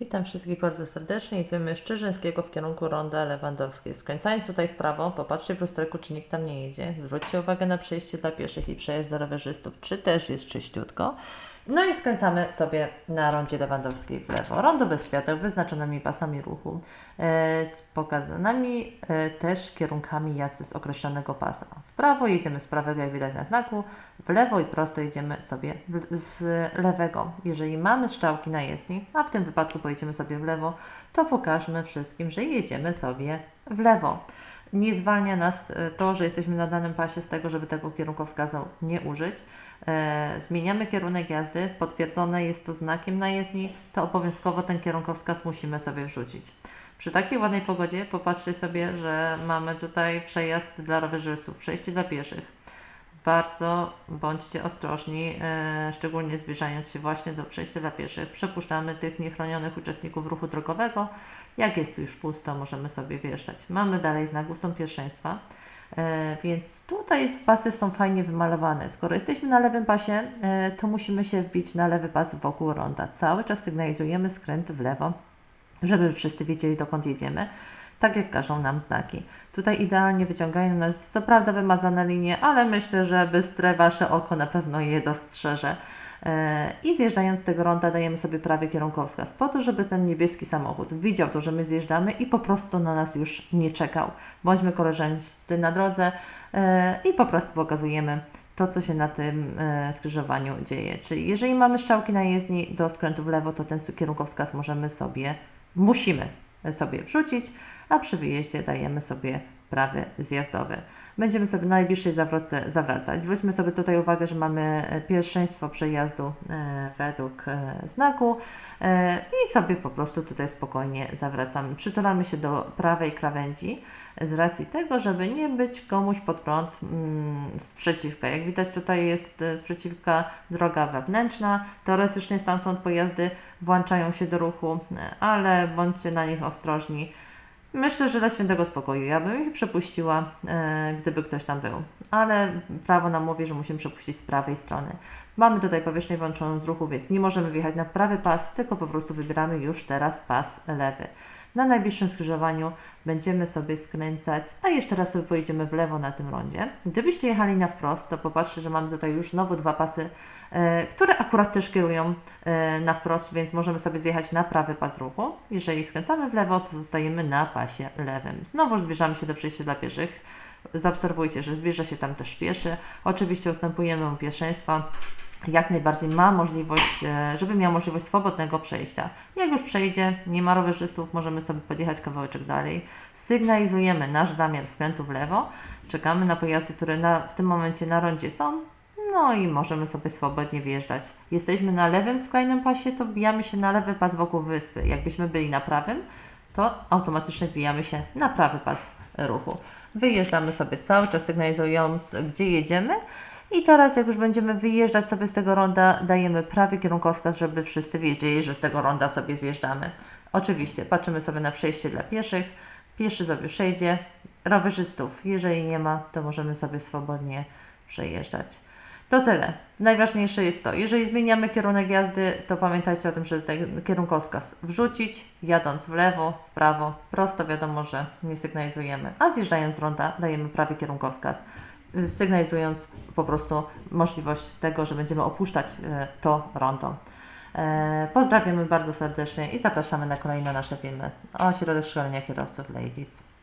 Witam wszystkich bardzo serdecznie. Idziemy z Czyżyńskiego w kierunku ronda Lewandowskiej. Skręcając tutaj w prawo, popatrzcie w lusterku, czy nikt tam nie jedzie. Zwróćcie uwagę na przejście dla pieszych i przejazd dla rowerzystów, czy też jest czyściutko. No i skręcamy sobie na rondzie Lewandowskiej w lewo. Rondo bez świateł, wyznaczonymi pasami ruchu, e, z pokazanymi e, też kierunkami jazdy z określonego pasa. W prawo jedziemy z prawego, jak widać na znaku, w lewo i prosto jedziemy sobie z lewego. Jeżeli mamy strzałki na jezdni, a w tym wypadku pojedziemy sobie w lewo, to pokażmy wszystkim, że jedziemy sobie w lewo. Nie zwalnia nas e, to, że jesteśmy na danym pasie z tego, żeby tego kierunkowskazu nie użyć. E, zmieniamy kierunek jazdy, potwierdzone jest to znakiem na jezdni, to obowiązkowo ten kierunkowskaz musimy sobie wrzucić. Przy takiej ładnej pogodzie popatrzcie sobie, że mamy tutaj przejazd dla rowerzystów, przejście dla pieszych. Bardzo bądźcie ostrożni, e, szczególnie zbliżając się właśnie do przejścia dla pieszych. Przepuszczamy tych niechronionych uczestników ruchu drogowego. Jak jest już pusto, możemy sobie wjeżdżać. Mamy dalej znak ustąp pierwszeństwa. E, Więc tutaj pasy są fajnie wymalowane. Skoro jesteśmy na lewym pasie, e, to musimy się wbić na lewy pas wokół ronda. Cały czas sygnalizujemy skręt w lewo, żeby wszyscy wiedzieli dokąd jedziemy, tak jak każą nam znaki. Tutaj idealnie wyciągają nas, co prawda wymazane linie, ale myślę, że bystre Wasze oko na pewno je dostrzeże. E, I zjeżdżając z tego ronda dajemy sobie prawy kierunkowskaz po to, żeby ten niebieski samochód widział to, że my zjeżdżamy i po prostu na nas już nie czekał. Bądźmy koleżeńscy na drodze e, i po prostu pokazujemy to, co się na tym e, skrzyżowaniu dzieje. Czyli jeżeli mamy strzałki na jezdni do skrętu w lewo, to ten kierunkowskaz możemy sobie, musimy sobie wrzucić, a przy wyjeździe dajemy sobie prawy zjazdowy. Będziemy sobie na najbliższej zawrotce zawracać. Zwróćmy sobie tutaj uwagę, że mamy e, pierwszeństwo przejazdu e, według e, znaku i sobie po prostu tutaj spokojnie zawracamy. Przytulamy się do prawej krawędzi z racji tego, żeby nie być komuś pod prąd mm, sprzeciwka. Jak widać tutaj jest sprzeciwka droga wewnętrzna. Teoretycznie stamtąd pojazdy włączają się do ruchu, ale bądźcie na nich ostrożni. Myślę, że dla świętego spokoju ja bym ich przepuściła, e, gdyby ktoś tam był. Ale prawo nam mówi, że musimy przepuścić z prawej strony. Mamy tutaj powierzchnię włączoną z ruchu, więc nie możemy wjechać na prawy pas, tylko po prostu wybieramy już teraz pas lewy. Na najbliższym skrzyżowaniu będziemy sobie skręcać, a jeszcze raz sobie pojedziemy w lewo na tym rondzie. Gdybyście jechali na wprost, to popatrzcie, że mamy tutaj już znowu dwa pasy, e, które akurat też kierują e, na wprost, więc możemy sobie zjechać na prawy pas ruchu. Jeżeli skręcamy w lewo, to zostajemy na pasie lewym. Znowu zbliżamy się do przejścia dla pieszych. Zaobserwujcie, że zbliża się tam też pieszy. Oczywiście ustępujemy mu pierwszeństwa. Jak najbardziej ma możliwość, e, żeby miał możliwość swobodnego przejścia. Jak już przejdzie, nie ma rowerzystów, możemy sobie podjechać kawałeczek dalej. Sygnalizujemy nasz zamiar skrętu w lewo. Czekamy na pojazdy, które na, w tym momencie na rondzie są. No i możemy sobie swobodnie wjeżdżać. Jesteśmy na lewym skrajnym pasie, to wbijamy się na lewy pas wokół wyspy. Jakbyśmy byli na prawym, to automatycznie wbijamy się na prawy pas ruchu. Wyjeżdżamy sobie cały czas sygnalizując, gdzie jedziemy. I teraz, jak już będziemy wyjeżdżać sobie z tego ronda, dajemy prawy kierunkowskaz, żeby wszyscy wiedzieli, że z tego ronda sobie zjeżdżamy. Oczywiście patrzymy sobie na przejście dla pieszych. Pieszy sobie przejdzie. Rowerzystów, jeżeli nie ma, to możemy sobie swobodnie przejeżdżać. To tyle. Najważniejsze jest to, jeżeli zmieniamy kierunek jazdy, to pamiętajcie o tym, żeby ten kierunkowskaz wrzucić, jadąc w lewo, w prawo, prosto wiadomo, że nie sygnalizujemy, a zjeżdżając z ronda dajemy prawy kierunkowskaz, sygnalizując po prostu możliwość tego, że będziemy opuszczać e, to rondo. E, Pozdrawiamy bardzo serdecznie i zapraszamy na kolejne nasze filmy o środek szkolenia kierowców Ladies.